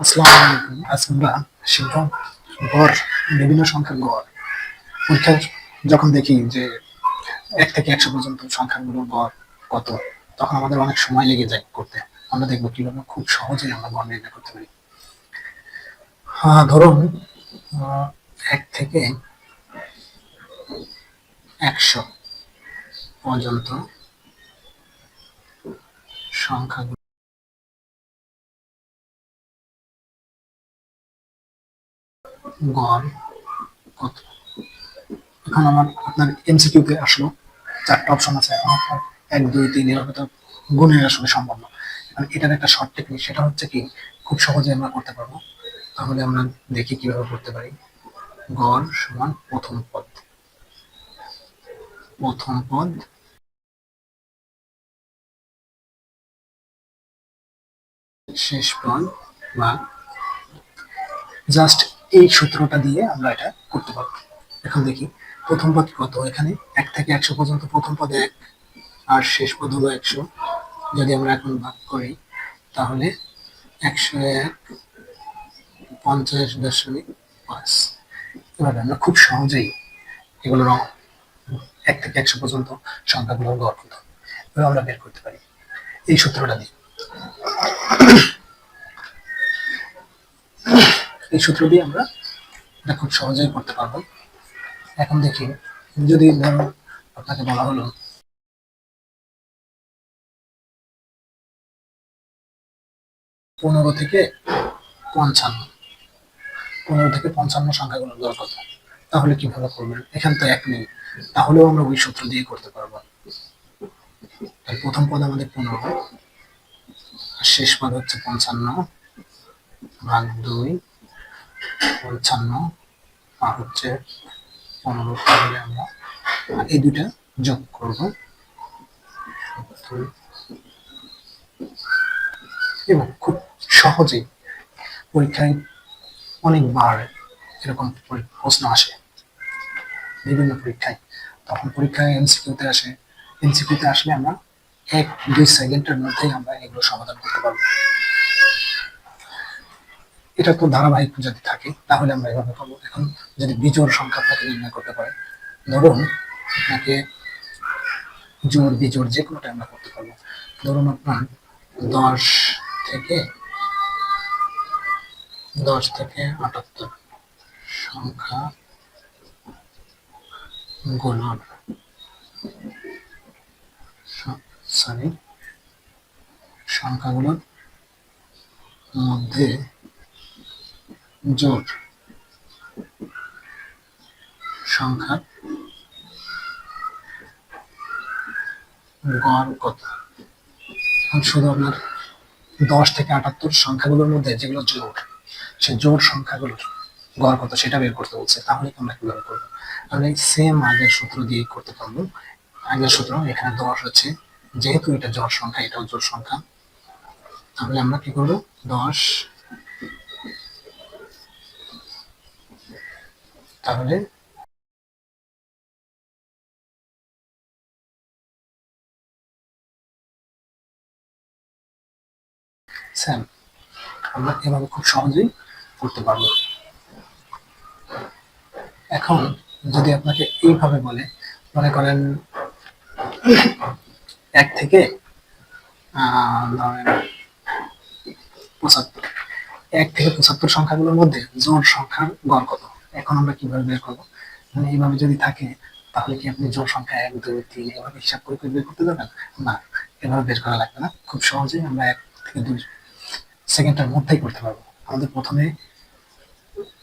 আসসালামু আমরা গড়, বিভিন্ন সংখ্যার গড়। পরীক্ষার যখন দেখি যে এক থেকে একশো পর্যন্ত সংখ্যাগুলোর গড় কত, তখন আমাদের অনেক সময় লেগে যায় করতে। আমরা দেখব কীভাবে খুব সহজেই আমরা গড় নির্ণয় করতে পারি। হ্যাঁ ধরুন এক থেকে একশো পর্যন্ত সংখ্যাগুলো গড় এখন আমার, আপনার এমসিকিউতে আসলো, চারটা অপশন আছে এখন, আপনার এক, দুই, তিন এভাবে তো গুণের আসলে সম্ভব না এখন এটার একটা শর্ট টেকনিক সেটা হচ্ছে কি, খুব সহজে আমরা করতে পারব। তাহলে আমরা দেখি কীভাবে করতে পারি। গড় সমান প্রথম পদ। প্রথম পদ। শেষ পদ বা জাস্ট এই সূত্রটা দিয়ে আমরা এটা করতে পারব। এখন দেখি, প্রথম পদ কত? এখানে এক থেকে একশো পর্যন্ত প্রথম পদে এক, আর শেষ পদ হলো একশো। যদি আমরা এখন ভাগ করি, তাহলে একশো এক, পঞ্চাশ দশমিক পাঁচ। এভাবে আমরা খুব সহজেই এগুলোর এক থেকে একশো পর্যন্ত সংখ্যাগুলোর গড় কত? এভাবে আমরা বের করতে পারি। এই সূত্রটা দিয়ে। এই সূত্র দিয়ে আমরা এটা খুব সহজেই করতে পারব। এখন দেখি, যদি ধরো আপনাকে বলা হলো, পনেরো থেকে পঞ্চান্ন। পনেরো থেকে পঞ্চান্ন সংখ্যাগুলো দর কত? তাহলে কীভাবে করবেন? এখান তো এক নেই। তাহলেও আমরা ওই সূত্র দিয়ে করতে পারব। প্রথম পদ আমাদের পনেরো। শেষ পদ হচ্ছে পঞ্চান্ন, ভাগ দুই পঞ্চান্ন আর হচ্ছে পনেরো তাহলে আমরা এই দুইটা যোগ করব। এবং খুব সহজেই পরীক্ষায় অনেকবার এরকম পরি- প্রশ্ন আসে। বিভিন্ন পরীক্ষায়। তখন পরীক্ষায় এমসিকিউতে আসে। এমসিকিউতে আসলে আমরা এক দুই সেকেন্ডের মধ্যেই আমরা এগুলো সমাধান করতে পারব। এটা তো ধারাবাহিক যদি থাকে, তাহলে আমরা এভাবে করব। এখন যদি বিজোড় সংখ্যা আপনাকে নির্ণয় করতে পারে, ধরুন আপনাকে জোর বিজোড় যে কোনোটা আমরা করতে পারব। ধরুন আপনার দশ থেকে দশ থেকে আটাত্তর সংখ্যা গুণন সরি সংখ্যাগুলোর মধ্যে জোট সংখ্যা গড় কত শুধু আপনার দশ থেকে আটাত্তর সংখ্যাগুলোর মধ্যে যেগুলো জোট সে জোট সংখ্যাগুলোর গড় কত সেটা বের করতে বলছে, তাহলে আমরা কীভাবে করব? আমরা এই সেম আগের সূত্র দিয়ে করতে পারব। আগের সূত্র, এখানে দশ হচ্ছে, যেহেতু এটা জোট সংখ্যা, এটাও জোট সংখ্যা, তাহলে আমরা কি করব? দশ তাহলে আমরা এভাবে খুব সহজেই করতে পারব। এখন যদি আপনাকে এইভাবে বলে, মনে করেন এক থেকে পঁচাত্তর, এক থেকে পঁচাত্তর সংখ্যাগুলোর মধ্যে জোড় সংখ্যার গড় কত? এখন আমরা কীভাবে বের করব? মানে এইভাবে যদি থাকে, তাহলে কি আপনি জোড় সংখ্যা এক, দুই, তিন এভাবে হিসাব করে বের করতে পারবেন? না, এভাবে বের করা লাগবে না। খুব সহজেই আমরা এক থেকে দুই সেকেন্ডের মধ্যেই করতে পারব। আমাদের প্রথমে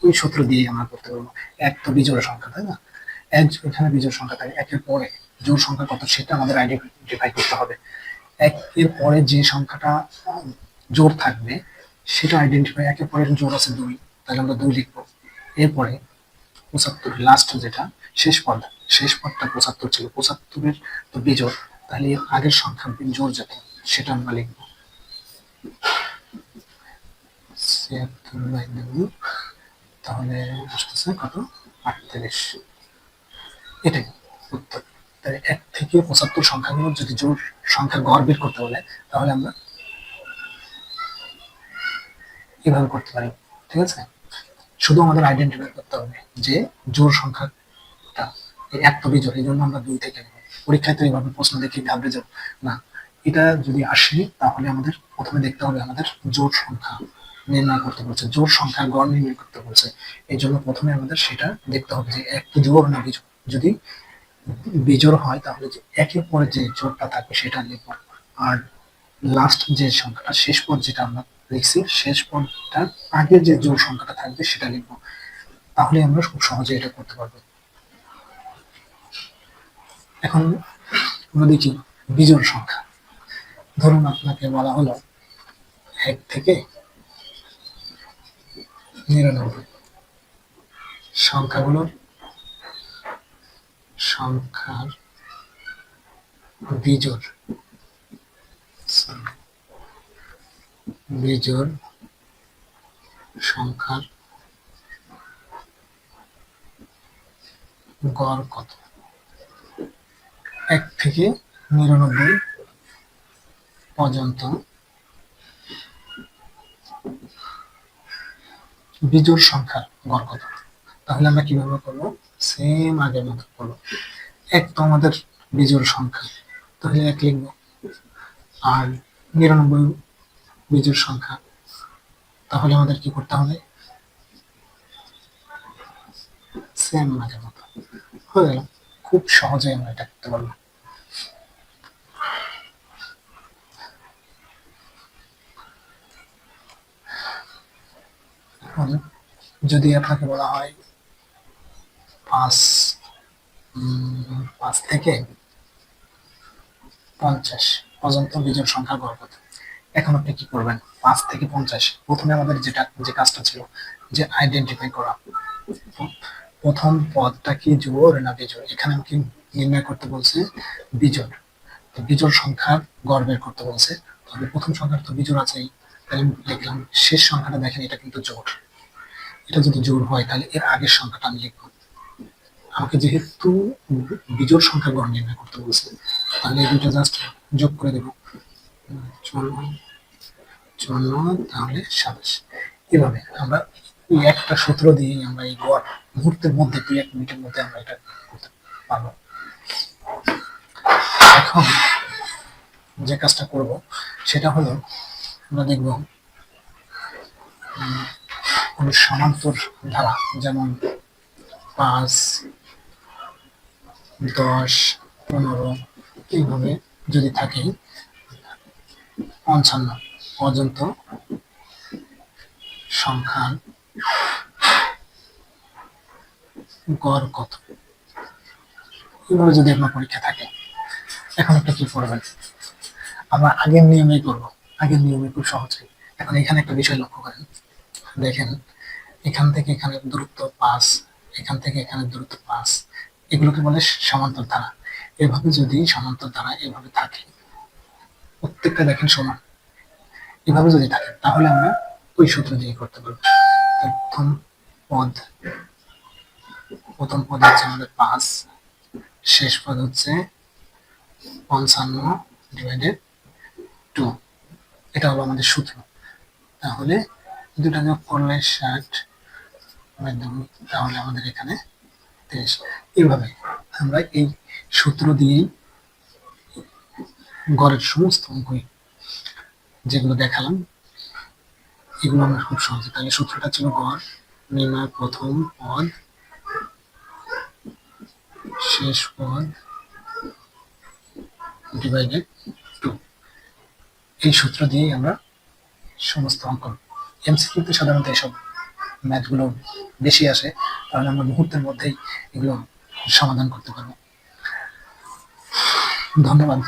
ওই সূত্র দিয়ে আমরা করতে পারব। এক তো বিজোড় সংখ্যা, তাই না? এক এখানে বিজোড় সংখ্যা থাকে, একের পরে জোড় সংখ্যা কত সেটা আমাদের আইডেন্টিফাই করতে হবে। একের পরে যে সংখ্যাটা জোর থাকবে, সেটা আইডেন্টিফাই একের পরে জোর আছে দুই, তাহলে আমরা দুই লিখব। এরপরে পঁচাত্তর লাস্ট যেটা, শেষ পদ, শেষ পদটা পঁচাত্তর ছিল। পঁচাত্তরের তো বিজোড়, তাহলে আগের সংখ্যা জোড় যেটা সেটা আমরা লিখব। তাহলে আসতেছে কত? আটত্রিশ। এটাই উত্তর। তাহলে এক থেকে পঁচাত্তর সংখ্যাগুলোর যদি জোর সংখ্যার গড় বের করতে বলে, তাহলে আমরা এভাবে করতে পারি। ঠিক আছে? শুধু আমাদের আইডেন্টিফাই করতে হবে যে জোর সংখ্যাটা এক তো বিজোড় এই জন্য আমরা দুই থেকে পরীক্ষায় তো এইভাবে প্রশ্ন দেখি, ঘাবড়ে যাব না, এটা যদি আসে তাহলে আমাদের প্রথমে দেখতে হবে আমাদের জোর সংখ্যা নির্ণয় করতে বলছে, জোর সংখ্যা গড় নির্ণয় করতে বলছে। এই জন্য প্রথমে আমাদের সেটা দেখতে হবে যে এক কি জোর না বিজোড় যদি বিজোড় হয়, তাহলে যে একের পরে যে জোরটা থাকবে, সেটা লিখব আর লাস্ট যে সংখ্যাটা, শেষ পদ যেটা আমরা লিখছি শেষ পদটার আগে যে জোর সংখ্যাটা থাকবে, সেটা লিখব। তাহলে আমরা খুব সহজে এটা করতে পারব। এখন আমরা দেখি বিজোড় সংখ্যা। ধরুন আপনাকে বলা হলো এক থেকে নিরানব্বই। সংখ্যাগুলোর সংখ্যার বিজোড় বিজোড় সংখ্যার গড় কত? এক থেকে নিরানব্বই পর্যন্ত বিজোড় সংখ্যার গড় কত? তাহলে আমরা কীভাবে করব? সেম আগের মতো করব। এক তো আমাদের বিজোড় সংখ্যা। তাহলে এক লিখব। আর নিরানব্বই বিজোড় সংখ্যা। তাহলে আমাদের কি করতে হবে? সেম আগের মতো। হয়ে গেল। খুব সহজে আমরা এটা করতে পারব যদি আপনাকে বলা হয় পাঁচ পাঁচ থেকে পঞ্চাশ পর্যন্ত বিজোড় সংখ্যা গড় কত? এখন আপনি কি করবেন? পাঁচ থেকে পঞ্চাশ। প্রথমে আমাদের যেটা, যে কাজটা ছিল, যে আইডেন্টিফাই করা। প্রথম পদটা কি? জোড় না বিজোড় এখানে আমাকে নির্ণয় করতে বলছে বিজোড় তো বিজোড় সংখ্যার গড় করতে বলছে। তবে প্রথম সংখ্যার তো বিজোড় আছেই। তাহলে আমি লিখলাম শেষ সংখ্যাটা দেখেন, এটা কিন্তু জোড় এটা যদি জোড় হয়, তাহলে এর আগের সংখ্যাটা আমি লিখব। আমাকে যেহেতু বিজোড় সংখ্যা গড় নির্ণয় করতে বলছে, তাহলে দুটো জাস্ট যোগ করে দেবো। চুয়ান্ন চুয়ান্ন তাহলে সাতাশ এভাবে আমরা এই একটা সূত্র দিয়ে আমরা এই গড় মুহূর্তের মধ্যে, দুই এক মিনিটের মধ্যে আমরা এটা করতে পারব। এখন যে কাজটা করব, সেটা হলো আমরা দেখব কোনো সমান্তর ধারা, যেমন পাঁচ, দশ, পনেরো, এইভাবে যদি থাকে, পঞ্চান্ন। পর্যন্ত সংখ্যার গড় কত? এইভাবে যদি আপনার পরীক্ষা থাকে, এখন আপনি কি করবেন? আমরা আগের নিয়মেই করব। আগের নিয়মে খুব সহজে এখন এখানে একটা বিষয় লক্ষ্য করেন। দেখেন, এখান থেকে এখানে দূরত্ব পাঁচ, এখান থেকে এখানে দূরত্ব পাঁচ। এগুলোকে বলে সমান্তর ধারা। এভাবে যদি সমান্তর ধারা এভাবে থাকে, প্রত্যেকটা দেখেন সমান। এভাবে যদি থাকে, তাহলে আমরা ওই সূত্র দিয়ে করতে পারব। প্রথম পদ প্রথম পদ হচ্ছে আমাদের পাঁচ, শেষ পদ হচ্ছে পঞ্চান্ন ডিভাইডেড টু এটা হলো আমাদের সূত্র। তাহলে দুটা যোগ করলে ষাট তাহলে আমাদের এখানে তেইশ এইভাবে আমরা এই সূত্র দিয়েই গড়ের সমস্ত অঙ্কই যেগুলো দেখালাম, এগুলো আমরা খুব সহজে তাহলে সূত্রটা ছিল গড়, নির্ণয় প্রথম পদ, শেষ পদ ডিভাইডেড টু এই সূত্র দিয়েই আমরা সমস্ত অঙ্ক এমসিকিউতে সাধারণত এসব ম্যাথগুলো বেশি আসে, তাহলে আমরা মুহূর্তের মধ্যেই এগুলো সমাধান করতে পারব। ধন্যবাদ।